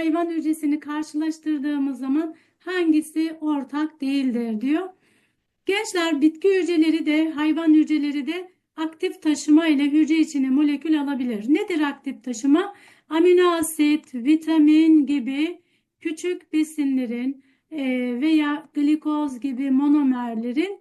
hayvan hücresini karşılaştırdığımız zaman hangisi ortak değildir diyor. Gençler bitki hücreleri de hayvan hücreleri de aktif taşıma ile hücre içine molekül alabilir. Nedir aktif taşıma? Amino asit, vitamin gibi küçük besinlerin e, veya glikoz gibi monomerlerin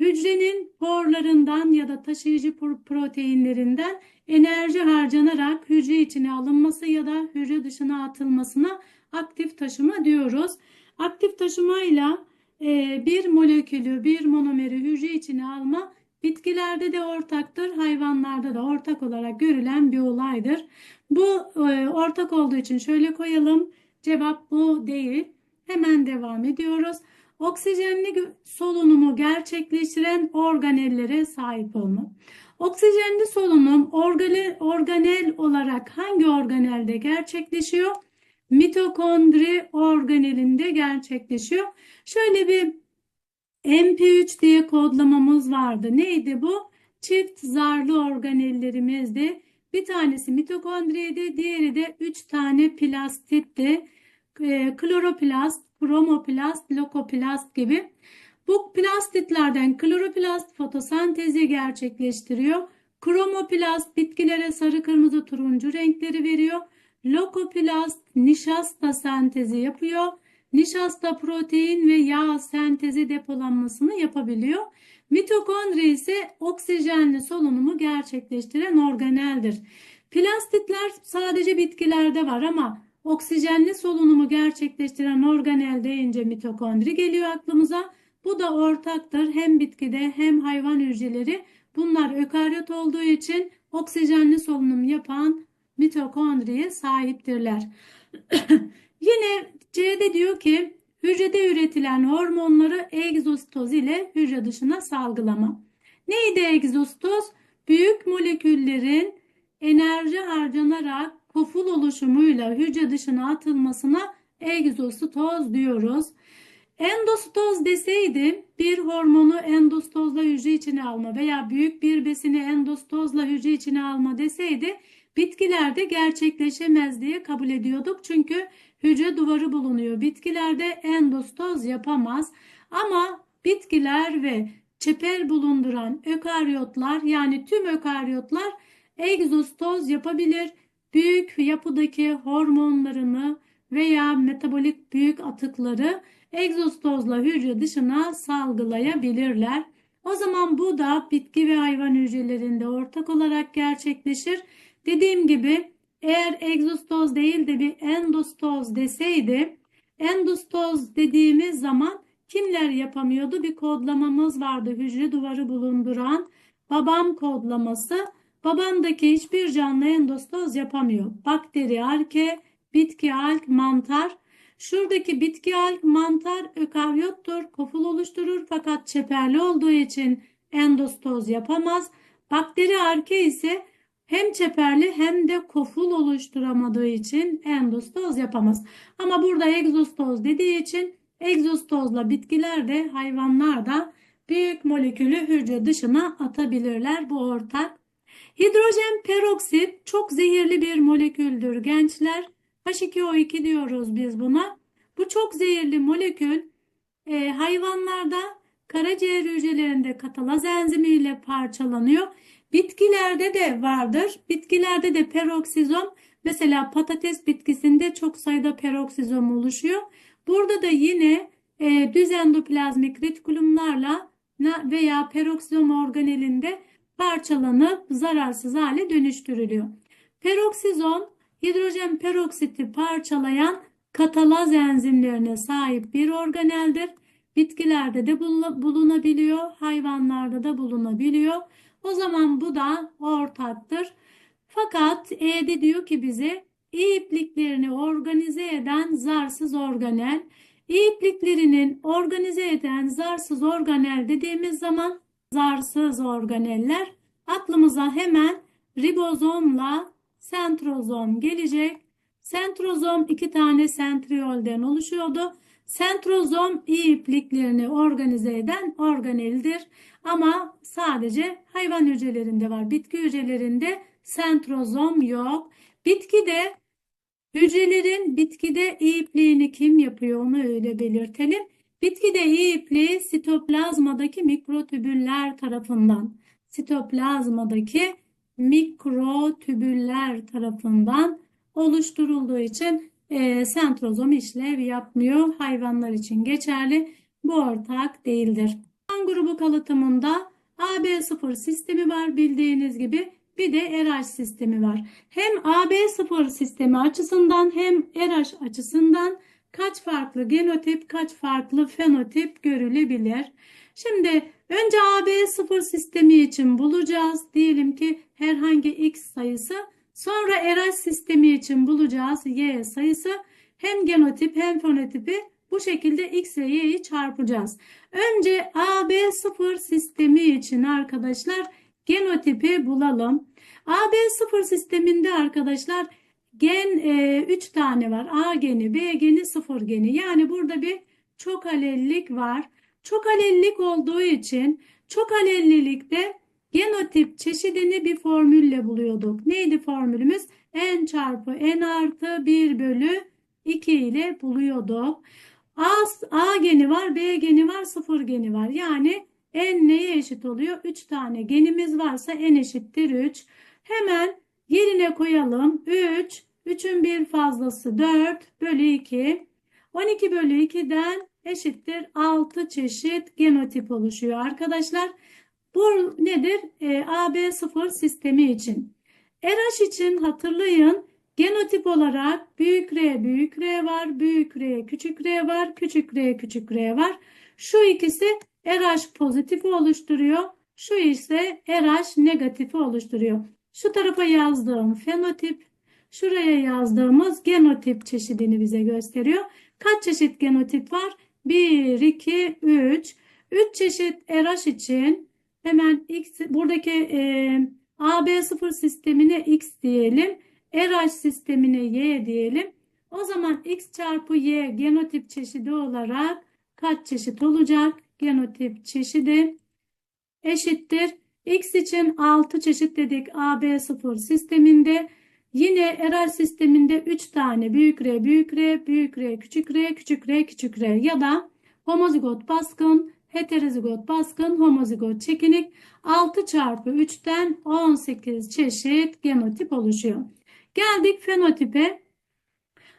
hücrenin porlarından ya da taşıyıcı pro- proteinlerinden enerji harcanarak hücre içine alınması ya da hücre dışına atılmasına aktif taşıma diyoruz. Aktif taşımayla e, bir molekülü, bir monomeri hücre içine alma bitkilerde de ortaktır, hayvanlarda da ortak olarak görülen bir olaydır. Bu e, ortak olduğu için şöyle koyalım. Cevap bu değil. Hemen devam ediyoruz. Oksijenli solunumu gerçekleştiren organellere sahip olma. Oksijenli solunum organel, organel olarak hangi organelde gerçekleşiyor? Mitokondri organelinde gerçekleşiyor. Şöyle bir MP3 diye kodlamamız vardı. Neydi bu? Çift zarlı organellerimizdi. Bir tanesi mitokondriydi, diğeri de 3 tane plastitti. E, kloroplast, bromoplast, lokoplast gibi. Bu plastitlerden kloroplast fotosentezi gerçekleştiriyor. Kromoplast bitkilere sarı, kırmızı, turuncu renkleri veriyor. Lokoplast nişasta sentezi yapıyor. Nişasta protein ve yağ sentezi depolanmasını yapabiliyor. Mitokondri ise oksijenli solunumu gerçekleştiren organeldir. Plastitler sadece bitkilerde var ama oksijenli solunumu gerçekleştiren organel deyince mitokondri geliyor aklımıza. Bu da ortaktır hem bitkide hem hayvan hücreleri. Bunlar ökaryot olduğu için oksijenli solunum yapan mitokondriye sahiptirler. Yine C'de diyor ki hücrede üretilen hormonları egzostoz ile hücre dışına salgılama. Neydi egzostoz? Büyük moleküllerin enerji harcanarak koful oluşumuyla hücre dışına atılmasına egzostoz diyoruz. Endostoz deseydi bir hormonu endostozla hücre içine alma veya büyük bir besini endostozla hücre içine alma deseydi bitkilerde gerçekleşemez diye kabul ediyorduk. Çünkü hücre duvarı bulunuyor. Bitkilerde endostoz yapamaz. Ama bitkiler ve çeper bulunduran ökaryotlar yani tüm ökaryotlar egzostoz yapabilir. Büyük yapıdaki hormonlarını veya metabolik büyük atıkları egzostozla hücre dışına salgılayabilirler. O zaman bu da bitki ve hayvan hücrelerinde ortak olarak gerçekleşir. Dediğim gibi eğer egzostoz değil de bir endostoz deseydi endostoz dediğimiz zaman kimler yapamıyordu? Bir kodlamamız vardı hücre duvarı bulunduran babam kodlaması. Babamdaki hiçbir canlı endostoz yapamıyor. Bakteri, arke, bitki, alg, mantar. Şuradaki bitki, alg, mantar ökaryottur. Koful oluşturur fakat çeperli olduğu için endostoz yapamaz. Bakteri, arke ise hem çeperli hem de koful oluşturamadığı için endostoz yapamaz. Ama burada egzostoz dediği için egzostozla bitkiler de hayvanlar da büyük molekülü hücre dışına atabilirler. Bu ortak. Hidrojen peroksit çok zehirli bir moleküldür gençler. H2O2 diyoruz biz buna. Bu çok zehirli molekül e, hayvanlarda karaciğer hücrelerinde katalaz enzimiyle parçalanıyor. Bitkilerde de vardır. Bitkilerde de peroksizom mesela patates bitkisinde çok sayıda peroksizom oluşuyor. Burada da yine e, düz endoplazmik retikulumlarla veya peroksizom organelinde parçalanıp zararsız hale dönüştürülüyor. Peroksizom hidrojen peroksiti parçalayan katalaz enzimlerine sahip bir organeldir. Bitkilerde de bulu- bulunabiliyor, hayvanlarda da bulunabiliyor. O zaman bu da ortaktır. Fakat E'de diyor ki bize İ ipliklerini organize eden zarsız organel. İ ipliklerinin organize eden zarsız organel dediğimiz zaman zarsız organeller aklımıza hemen ribozomla sentrozom gelecek. Sentrozom iki tane sentriolden oluşuyordu. Sentrozom iyi ipliklerini organize eden organeldir. Ama sadece hayvan hücrelerinde var. Bitki hücrelerinde sentrozom yok. Bitkide Hücrelerin bitkide iyi ipliğini kim yapıyor onu öyle belirtelim. Bitkide ipliği sitoplazmadaki mikrotübüller tarafından, sitoplazmadaki mikrotübüller tarafından oluşturulduğu için e, sentrozom işlev yapmıyor. Hayvanlar için geçerli. Bu ortak değildir. Kan grubu kalıtımında AB0 sistemi var bildiğiniz gibi. Bir de RH sistemi var. Hem AB0 sistemi açısından hem RH açısından kaç farklı genotip, kaç farklı fenotip görülebilir? Şimdi önce AB0 sistemi için bulacağız. Diyelim ki herhangi x sayısı. Sonra RH sistemi için bulacağız y sayısı. Hem genotip hem fenotipi bu şekilde x ve y'yi çarpacağız. Önce AB0 sistemi için arkadaşlar genotipi bulalım. AB0 sisteminde arkadaşlar gen 3 tane var. A geni, B geni, 0 geni. Yani burada bir çok alellilik var. Çok alellilik olduğu için çok alellilikte genotip çeşidini bir formülle buluyorduk. Neydi formülümüz? N çarpı N artı 1 bölü 2 ile buluyorduk. A, A geni var, B geni var, 0 geni var. Yani n neye eşit oluyor? 3 tane genimiz varsa n eşittir 3. Hemen yerine koyalım. 3, 3'ün bir fazlası 4 bölü 2. 12 bölü 2'den eşittir 6 çeşit genotip oluşuyor arkadaşlar. Bu nedir? E, AB0 sistemi için. RH için hatırlayın genotip olarak büyük R büyük R var, büyük R küçük R var, küçük R küçük R var. Şu ikisi RH pozitifi oluşturuyor. Şu ise RH negatifi oluşturuyor. Şu tarafa yazdığım fenotip, şuraya yazdığımız genotip çeşidini bize gösteriyor. Kaç çeşit genotip var? 1, 2, 3. 3 çeşit RH için hemen X, buradaki e, AB0 sistemine X diyelim. RH sistemine Y diyelim. O zaman X çarpı Y genotip çeşidi olarak kaç çeşit olacak? Genotip çeşidi eşittir. X için 6 çeşit dedik AB0 sisteminde. Yine RH sisteminde 3 tane büyük R, büyük R, büyük R, küçük R, küçük R, küçük R ya da homozigot baskın, heterozigot baskın, homozigot çekinik 6 çarpı 3'ten 18 çeşit genotip oluşuyor. Geldik fenotipe.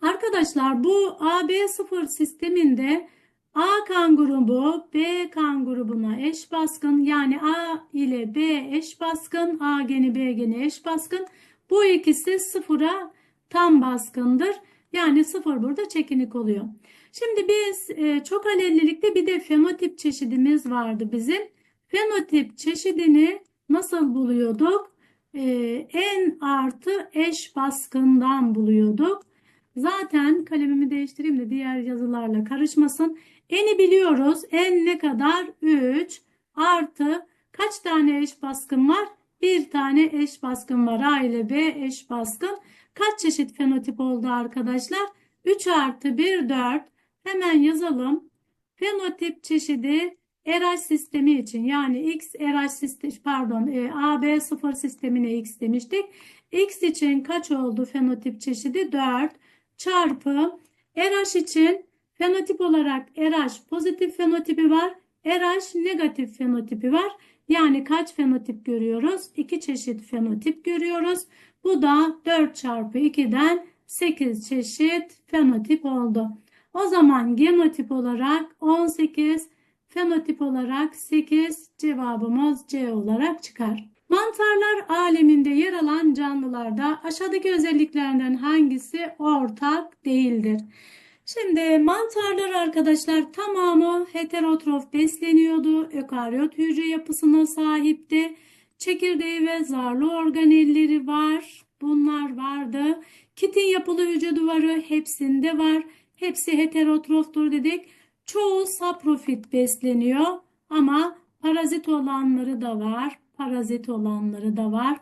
Arkadaşlar bu AB0 sisteminde A kan grubu B kan grubuna eş baskın yani A ile B eş baskın A geni B geni eş baskın bu ikisi sıfıra tam baskındır. Yani sıfır burada çekinik oluyor. Şimdi biz e, çok alellilikte bir de fenotip çeşidimiz vardı bizim. Fenotip çeşidini nasıl buluyorduk? E, en artı eş baskından buluyorduk. Zaten kalemimi değiştireyim de diğer yazılarla karışmasın. N'i biliyoruz. N ne kadar? 3 artı kaç tane eş baskın var? Bir tane eş baskın var. A ile B eş baskın. Kaç çeşit fenotip oldu arkadaşlar? 3 artı 1 4. Hemen yazalım. Fenotip çeşidi RH sistemi için yani X RH sistemi pardon e, AB 0 sistemine X demiştik. X için kaç oldu fenotip çeşidi? 4 çarpı RH için fenotip olarak RH pozitif fenotipi var. RH negatif fenotipi var. Yani kaç fenotip görüyoruz? 2 çeşit fenotip görüyoruz. Bu da 4 çarpı 2'den 8 çeşit fenotip oldu. O zaman genotip olarak 18, fenotip olarak 8 cevabımız C olarak çıkar. Mantarlar aleminde yer alan canlılarda aşağıdaki özelliklerinden hangisi ortak değildir? Şimdi mantarlar arkadaşlar tamamı heterotrof besleniyordu. Ökaryot hücre yapısına sahipti. Çekirdeği ve zarlı organelleri var. Bunlar vardı. Kitin yapılı hücre duvarı hepsinde var. Hepsi heterotroftur dedik. Çoğu saprofit besleniyor ama parazit olanları da var. Parazit olanları da var.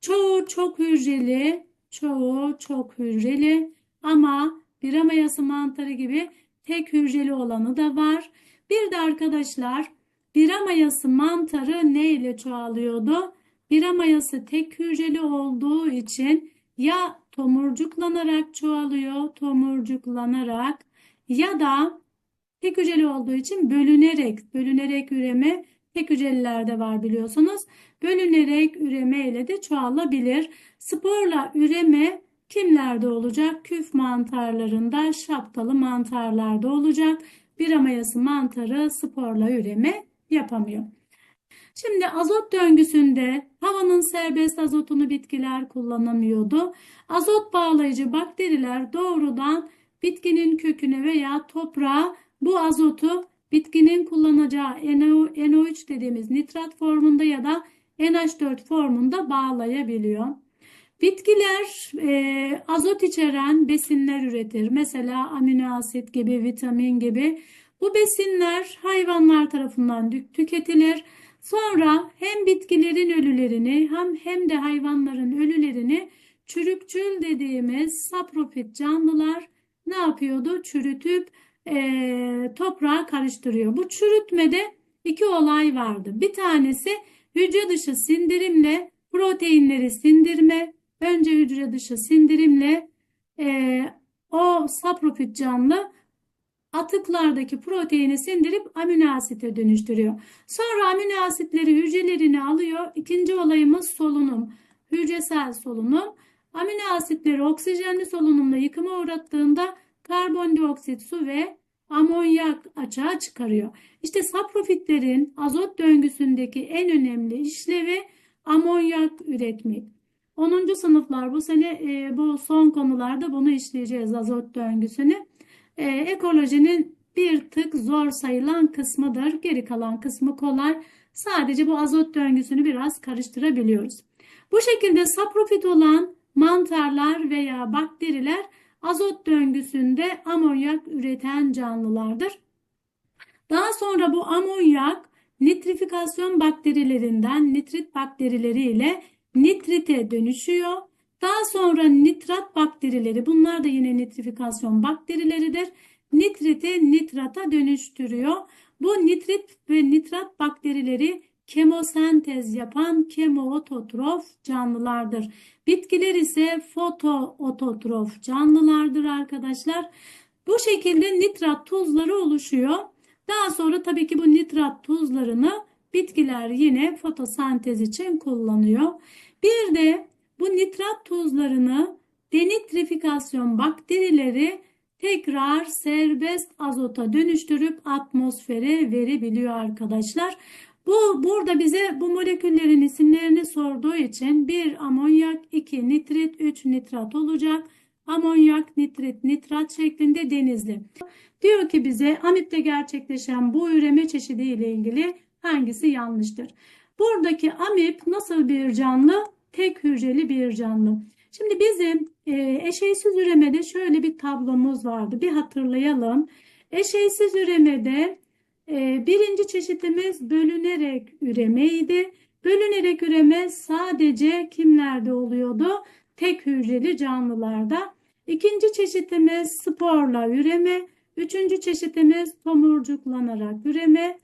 Çoğu çok hücreli, çoğu çok hücreli ama bira mayası mantarı gibi tek hücreli olanı da var. Bir de arkadaşlar bira mayası mantarı ne ile çoğalıyordu? Bira mayası tek hücreli olduğu için ya tomurcuklanarak çoğalıyor, tomurcuklanarak ya da tek hücreli olduğu için bölünerek, bölünerek üreme tek hücrelilerde var biliyorsunuz. Bölünerek üreme ile de çoğalabilir. Sporla üreme kimlerde olacak? Küf mantarlarında, şapkalı mantarlarda olacak. Bir amayası mantarı sporla üreme yapamıyor. Şimdi azot döngüsünde havanın serbest azotunu bitkiler kullanamıyordu. Azot bağlayıcı bakteriler doğrudan bitkinin köküne veya toprağa bu azotu bitkinin kullanacağı NO, NO3 dediğimiz nitrat formunda ya da NH4 formunda bağlayabiliyor. Bitkiler e, azot içeren besinler üretir. Mesela amino asit gibi, vitamin gibi. Bu besinler hayvanlar tarafından tü- tüketilir. Sonra hem bitkilerin ölülerini hem hem de hayvanların ölülerini çürükçül dediğimiz saprofit canlılar ne yapıyordu? Çürütüp eee toprağa karıştırıyor. Bu çürütmede iki olay vardı. Bir tanesi hücre dışı sindirimle proteinleri sindirme. Önce hücre dışı sindirimle eee, o saprofit canlı atıklardaki proteini sindirip amino asite dönüştürüyor. Sonra amino asitleri hücrelerine alıyor. İkinci olayımız solunum. Hücresel solunum. Amino asitleri oksijenli solunumla yıkıma uğrattığında karbondioksit, su ve amonyak açığa çıkarıyor. İşte saprofitlerin azot döngüsündeki en önemli işlevi amonyak üretmek. 10. sınıflar bu sene e, bu son konularda bunu işleyeceğiz azot döngüsünü. E, ekolojinin bir tık zor sayılan kısmıdır. Geri kalan kısmı kolay. Sadece bu azot döngüsünü biraz karıştırabiliyoruz. Bu şekilde saprofit olan mantarlar veya bakteriler azot döngüsünde amonyak üreten canlılardır. Daha sonra bu amonyak nitrifikasyon bakterilerinden nitrit bakterileriyle nitrite dönüşüyor. Daha sonra nitrat bakterileri bunlar da yine nitrifikasyon bakterileridir. Nitriti nitrata dönüştürüyor. Bu nitrit ve nitrat bakterileri kemosentez yapan kemoototrof canlılardır. Bitkiler ise fotoototrof canlılardır arkadaşlar. Bu şekilde nitrat tuzları oluşuyor. Daha sonra tabii ki bu nitrat tuzlarını bitkiler yine fotosentez için kullanıyor. Bir de bu nitrat tuzlarını denitrifikasyon bakterileri tekrar serbest azota dönüştürüp atmosfere verebiliyor arkadaşlar. Bu burada bize bu moleküllerin isimlerini sorduğu için bir amonyak, iki nitrit, üç nitrat olacak. Amonyak, nitrit, nitrat şeklinde denizli. Diyor ki bize amipte gerçekleşen bu üreme çeşidi ile ilgili hangisi yanlıştır? Buradaki amip nasıl bir canlı? Tek hücreli bir canlı. Şimdi bizim e, eşeysiz üremede şöyle bir tablomuz vardı. Bir hatırlayalım. Eşeysiz üremede e, birinci çeşitimiz bölünerek üremeydi. Bölünerek üreme sadece kimlerde oluyordu? Tek hücreli canlılarda. İkinci çeşitimiz sporla üreme. Üçüncü çeşitimiz tomurcuklanarak üreme.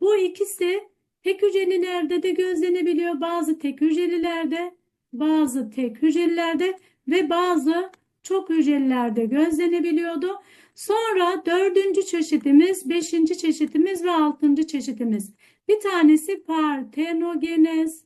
Bu ikisi tek hücrelilerde de gözlenebiliyor. Bazı tek hücrelilerde, bazı tek hücrelilerde ve bazı çok hücrelilerde gözlenebiliyordu. Sonra dördüncü çeşitimiz, beşinci çeşitimiz ve altıncı çeşitimiz. Bir tanesi partenogenez,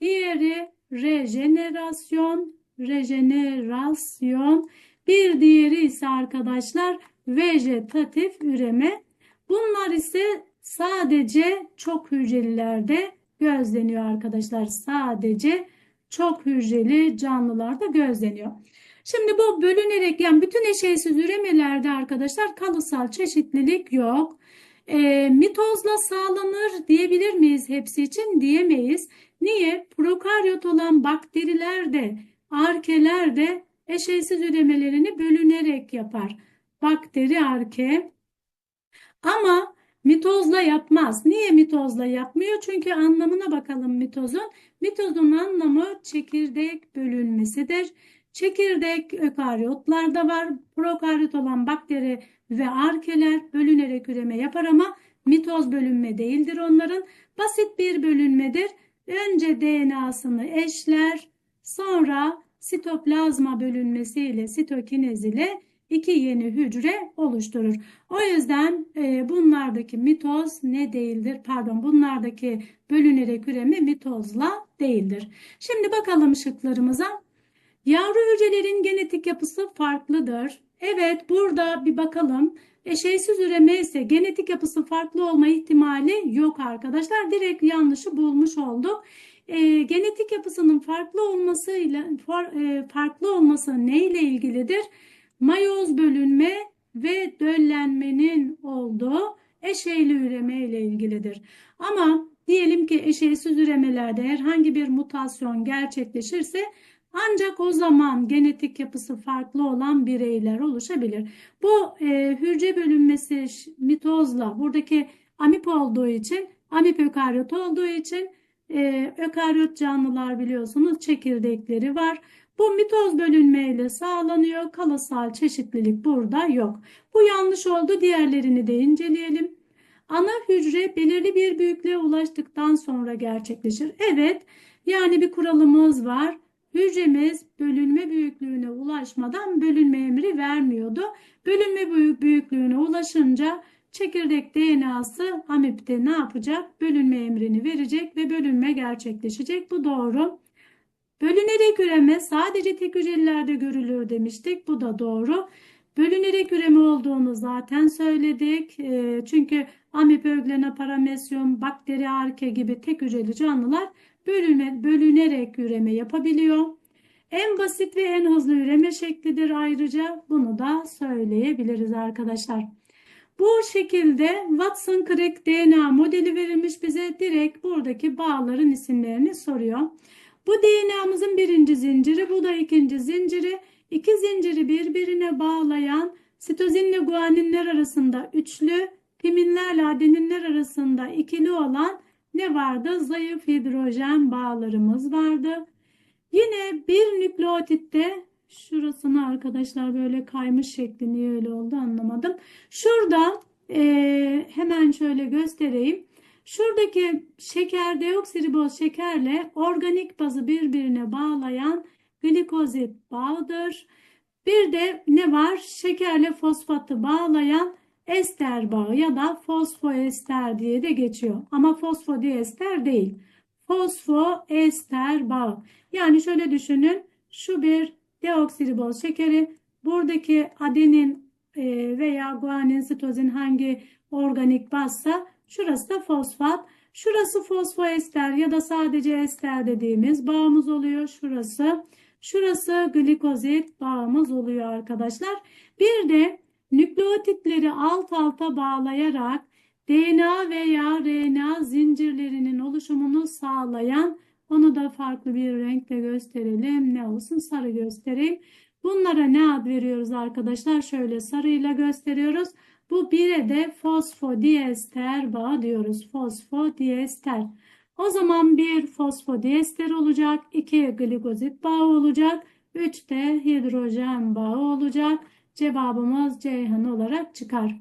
diğeri rejenerasyon, rejenerasyon. Bir diğeri ise arkadaşlar vejetatif üreme. Bunlar ise sadece çok hücrelilerde gözleniyor arkadaşlar. Sadece çok hücreli canlılarda gözleniyor. Şimdi bu bölünerek yani bütün eşeysiz üremelerde arkadaşlar kalıtsal çeşitlilik yok. E, mitozla sağlanır diyebilir miyiz hepsi için? Diyemeyiz. Niye? Prokaryot olan bakteriler de, arkeler de eşeysiz üremelerini bölünerek yapar. Bakteri arke. Ama mitozla yapmaz. Niye mitozla yapmıyor? Çünkü anlamına bakalım mitozun. Mitozun anlamı çekirdek bölünmesidir. Çekirdek ökaryotlarda var. Prokaryot olan bakteri ve arkeler bölünerek üreme yapar ama mitoz bölünme değildir onların. Basit bir bölünmedir. Önce DNA'sını eşler, sonra sitoplazma bölünmesiyle sitokinez ile iki yeni hücre oluşturur. O yüzden e, bunlardaki mitoz ne değildir? Pardon, bunlardaki bölünerek üreme mitozla değildir. Şimdi bakalım şıklarımıza. Yavru hücrelerin genetik yapısı farklıdır. Evet, burada bir bakalım. Eşeysiz üreme ise genetik yapısı farklı olma ihtimali yok arkadaşlar. Direkt yanlışı bulmuş olduk. E, genetik yapısının farklı olmasıyla far, e, farklı olması neyle ilgilidir? Mayoz bölünme ve döllenmenin olduğu eşeyli üreme ile ilgilidir. Ama diyelim ki eşeysiz üremelerde herhangi bir mutasyon gerçekleşirse ancak o zaman genetik yapısı farklı olan bireyler oluşabilir. Bu e, hücre bölünmesi mitozla buradaki amip olduğu için amip ökaryot olduğu için e, ökaryot canlılar biliyorsunuz çekirdekleri var. Bu mitoz bölünmeyle sağlanıyor. Kalasal çeşitlilik burada yok. Bu yanlış oldu. Diğerlerini de inceleyelim. Ana hücre belirli bir büyüklüğe ulaştıktan sonra gerçekleşir. Evet, yani bir kuralımız var. Hücremiz bölünme büyüklüğüne ulaşmadan bölünme emri vermiyordu. Bölünme büyüklüğüne ulaşınca çekirdek DNA'sı amipte ne yapacak? Bölünme emrini verecek ve bölünme gerçekleşecek. Bu doğru. Bölünerek üreme sadece tek hücrelerde görülür demiştik. Bu da doğru. Bölünerek üreme olduğunu zaten söyledik. E, çünkü amip, öglena, paramesyum, bakteri, arke gibi tek hücreli canlılar bölüne, bölünerek üreme yapabiliyor. En basit ve en hızlı üreme şeklidir ayrıca. Bunu da söyleyebiliriz arkadaşlar. Bu şekilde Watson-Crick DNA modeli verilmiş bize direkt buradaki bağların isimlerini soruyor. Bu DNA'mızın birinci zinciri, bu da ikinci zinciri. İki zinciri birbirine bağlayan sitozinle guaninler arasında üçlü, timinlerle adeninler arasında ikili olan ne vardı? Zayıf hidrojen bağlarımız vardı. Yine bir nükleotitte şurasını arkadaşlar böyle kaymış şekli niye öyle oldu anlamadım. Şurada e, hemen şöyle göstereyim. Şuradaki şeker deoksiriboz şekerle organik bazı birbirine bağlayan glikozit bağıdır. Bir de ne var? Şekerle fosfatı bağlayan ester bağı ya da fosfoester diye de geçiyor. Ama fosfodiester değil. Fosfoester bağı. Yani şöyle düşünün. Şu bir deoksiriboz şekeri. Buradaki adenin e, veya guanin, sitozin hangi organik bazsa Şurası da fosfat. Şurası fosfoester ya da sadece ester dediğimiz bağımız oluyor. Şurası. Şurası glikozit bağımız oluyor arkadaşlar. Bir de nükleotitleri alt alta bağlayarak DNA veya RNA zincirlerinin oluşumunu sağlayan onu da farklı bir renkle gösterelim. Ne olsun? Sarı göstereyim. Bunlara ne ad veriyoruz arkadaşlar? Şöyle sarıyla gösteriyoruz. Bu bire de fosfodiester bağı diyoruz. Fosfodiester. O zaman bir fosfodiester olacak. iki glikozit bağı olacak. Üç de hidrojen bağı olacak. Cevabımız Ceyhan olarak çıkar.